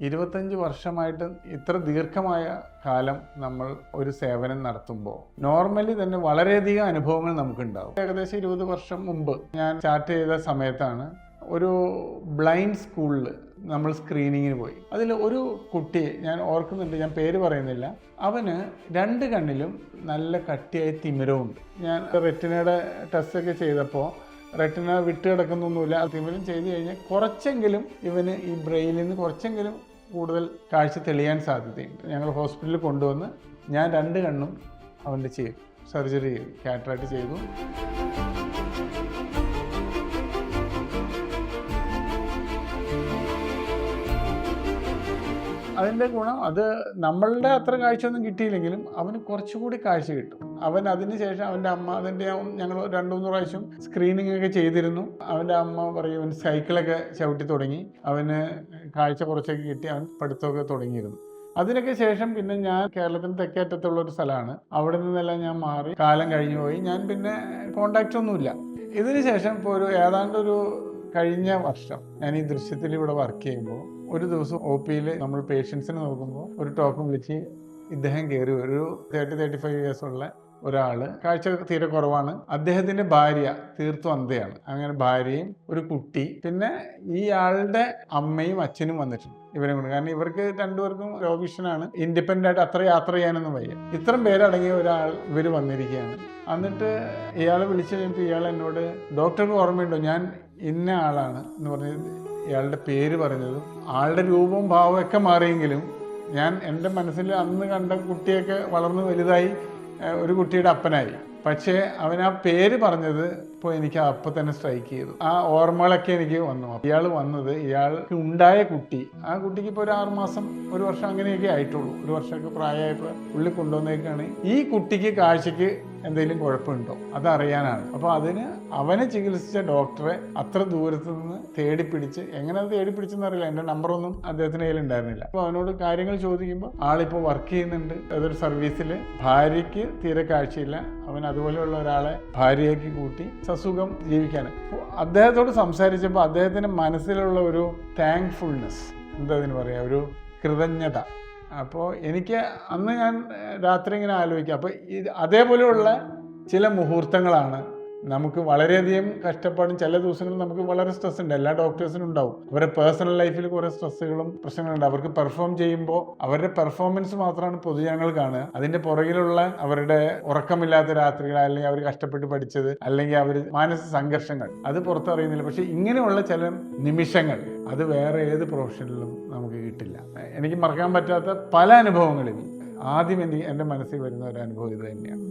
ഇരുപത്തഞ്ച് വർഷമായിട്ട് ഇത്ര ദീർഘമായ കാലം നമ്മൾ ഒരു സേവനം നടത്തുമ്പോൾ നോർമലി തന്നെ വളരെയധികം അനുഭവങ്ങൾ നമുക്കുണ്ടാവും. ഏകദേശം ഇരുപത് വർഷം മുമ്പ് ഞാൻ സ്റ്റാർട്ട് ചെയ്ത സമയത്താണ് ഒരു ബ്ലൈൻഡ് സ്കൂളിൽ നമ്മൾ സ്ക്രീനിങ്ങിന് പോയി. അതിൽ ഒരു കുട്ടിയെ ഞാൻ ഓർക്കുന്നുണ്ട് ഞാൻ പേര് പറയുന്നില്ല അവന് രണ്ട് കണ്ണിലും നല്ല കട്ടിയായ തിമിരവുണ്ട് ഞാൻ റെറ്റിനയുടെ ടെസ്റ്റൊക്കെ ചെയ്തപ്പോൾ റെറ്റിന വിട്ട് കിടക്കുന്നൊന്നുമില്ല. അതിമലും ചെയ്തു കഴിഞ്ഞാൽ കുറച്ചെങ്കിലും ഇവന് ഈ ബ്രെയിനിൽ നിന്ന് കുറച്ചെങ്കിലും കൂടുതൽ കാഴ്ച തെളിയാൻ സാധ്യതയുണ്ട്. ഞങ്ങൾ ഹോസ്പിറ്റലിൽ കൊണ്ടുവന്ന് ഞാൻ രണ്ട് കണ്ണും അവന്റെ ചെയ്തു സർജറി ചെയ്തു കാറ്ററായിട്ട് ചെയ്തു. അതിന്റെ ഗുണം അത് നമ്മളുടെ അത്ര കാഴ്ചയൊന്നും കിട്ടിയില്ലെങ്കിലും അവന് കുറച്ചുകൂടി കാഴ്ച കിട്ടും. അവൻ അതിന് ശേഷം അവന്റെ അമ്മ അതിന്റെ ഞങ്ങൾ രണ്ടു മൂന്ന് പ്രാവശ്യം സ്ക്രീനിങ് ഒക്കെ ചെയ്തിരുന്നു. അവന്റെ അമ്മ പറയും അവൻ സൈക്കിളൊക്കെ ചവിട്ടി തുടങ്ങി. അവന് കാഴ്ച കുറച്ചൊക്കെ കിട്ടി. അവൻ പഠിത്തമൊക്കെ തുടങ്ങിയിരുന്നു. അതിനൊക്കെ ശേഷം പിന്നെ ഞാൻ കേരളത്തിന് തെക്കേറ്റത്തുള്ള ഒരു സ്ഥലമാണ്. അവിടെ നിന്നെല്ലാം ഞാൻ മാറി കാലം കഴിഞ്ഞു പോയി. ഞാൻ പിന്നെ കോണ്ടാക്റ്റ് ഒന്നുമില്ല. ഇതിനുശേഷം ഇപ്പോൾ ഒരു ഏതാണ്ട് ഒരു കഴിഞ്ഞ വർഷം ഞാൻ ഈ ദൃശ്യത്തിൽ ഇവിടെ വർക്ക് ചെയ്യുമ്പോൾ ഒരു ദിവസം ഒ പിയിൽ നമ്മൾ പേഷ്യൻസിനെ നോക്കുമ്പോൾ ഒരു ടോക്കൺ വിളിച്ച് ഇദ്ദേഹം കയറി. ഒരു തേർട്ടി തേർട്ടി ഫൈവ് ഇയേഴ്സ് ഉള്ള ഒരാൾ. കാഴ്ച തീരെ കുറവാണ്. അദ്ദേഹത്തിന്റെ ഭാര്യ തീർത്തും അന്ധയാണ്. അങ്ങനെ ഭാര്യയും ഒരു കുട്ടി. പിന്നെ ഈ ആളുടെ അമ്മയും അച്ഛനും വന്നിട്ടുണ്ട് ഇവരെ കൊണ്ട്. കാരണം ഇവർക്ക് രണ്ടുപേർക്കും രോഗിഷനാണ് ഇൻഡിപെൻഡന്റ് ആയിട്ട് അത്ര യാത്ര ചെയ്യാനൊന്നും വയ്യ. ഇത്രയും പേരടങ്ങിയ ഒരാൾ ഇവർ വന്നിരിക്കുകയാണ്. എന്നിട്ട് ഇയാളെ വിളിച്ചു കഴിഞ്ഞപ്പോൾ ഇയാൾ എന്നോട് ഡോക്ടർക്ക് ഓർമ്മയുണ്ടോ? ഞാൻ ഇന്ന ആളാണ് എന്ന് പറഞ്ഞ് ഇയാളുടെ പേര് പറഞ്ഞതും ആളുടെ രൂപവും ഭാവവും ഒക്കെ മാറിയെങ്കിലും ഞാൻ എന്റെ മനസ്സിൽ അന്ന് കണ്ട കുട്ടിയൊക്കെ വളർന്ന് വലുതായി ഒരു കുട്ടിയുടെ അപ്പനായി. പക്ഷേ അവൻ ആ പേര് പറഞ്ഞത് ഇപ്പോൾ എനിക്ക് അപ്പം തന്നെ സ്ട്രൈക്ക് ചെയ്തു. ആ ഓർമ്മകളൊക്കെ എനിക്ക് വന്നു. ഇയാൾ വന്നത് ഇയാൾക്ക് ഉണ്ടായ കുട്ടി. ആ കുട്ടിക്ക് ഇപ്പോൾ ഒരു ആറുമാസം ഒരു വർഷം അങ്ങനെയൊക്കെ ആയിട്ടുള്ളൂ. ഒരു വർഷമൊക്കെ പ്രായമായപ്പോൾ ഉള്ളിൽ കൊണ്ടുവന്നേക്കാണ്. ഈ കുട്ടിക്ക് കാഴ്ചക്ക് എന്തെങ്കിലും കുഴപ്പമുണ്ടോ? അതറിയാനാണ്. അപ്പോൾ അതിന് അവനെ ചികിത്സിച്ച ഡോക്ടറെ അത്ര ദൂരത്ത് നിന്ന് തേടി പിടിച്ച് എങ്ങനെ അത് തേടി പിടിച്ചെന്ന് അറിയില്ല. എന്റെ നമ്പറൊന്നും അദ്ദേഹത്തിന് കയ്യിൽ ഉണ്ടായിരുന്നില്ല. അപ്പോൾ അവനോട് കാര്യങ്ങൾ ചോദിക്കുമ്പോൾ ആളിപ്പോൾ വർക്ക് ചെയ്യുന്നുണ്ട്. അതൊരു സർവീസിൽ ഭാര്യയ്ക്ക് തീരെ കാഴ്ചയില്ല. അവൻ അതുപോലെയുള്ള ഒരാളെ ഭാര്യയാക്കി കൂട്ടി സസുഖം അപ്പോൾ അദ്ദേഹത്തോട് സംസാരിച്ചപ്പോൾ അദ്ദേഹത്തിന്റെ മനസ്സിലുള്ള ഒരു താങ്ക്ഫുൾനെസ് എന്താ അതിന് പറയുക ഒരു കൃതജ്ഞത. അപ്പോൾ എനിക്ക് അന്ന് ഞാൻ രാത്രി ഇങ്ങനെ ആലോചിക്കുക അപ്പോൾ ഇത് അതേപോലെയുള്ള ചില മുഹൂർത്തങ്ങളാണ് നമുക്ക് വളരെയധികം കഷ്ടപ്പാടും ചില ദിവസങ്ങളിൽ നമുക്ക് വളരെ സ്ട്രെസ് ഉണ്ട്. എല്ലാ ഡോക്ടേഴ്സിനും ഉണ്ടാവും. അവരുടെ പേഴ്സണൽ ലൈഫിൽ കുറേ സ്ട്രെസ്സുകളും പ്രശ്നങ്ങളുണ്ട്. അവർക്ക് പെർഫോം ചെയ്യുമ്പോൾ അവരുടെ പെർഫോമൻസ് മാത്രമാണ് പൊതുജനങ്ങൾ കാണുക. അതിന്റെ പുറകിലുള്ള അവരുടെ ഉറക്കമില്ലാത്ത രാത്രികൾ അല്ലെങ്കിൽ അവർ കഷ്ടപ്പെട്ട് പഠിച്ചത് അല്ലെങ്കിൽ അവർ മാനസിക സംഘർഷങ്ങൾ അത് പുറത്തറിയുന്നില്ല പക്ഷെ ഇങ്ങനെയുള്ള ചില നിമിഷങ്ങൾ അത് വേറെ ഏത് പ്രൊഫഷനിലും നമുക്ക് കിട്ടില്ല. എനിക്ക് മറക്കാൻ പറ്റാത്ത പല അനുഭവങ്ങളിൽ ആദ്യം എനിക്ക് എന്റെ മനസ്സിൽ വരുന്ന ഒരു അനുഭവം ഇത് തന്നെയാണ്.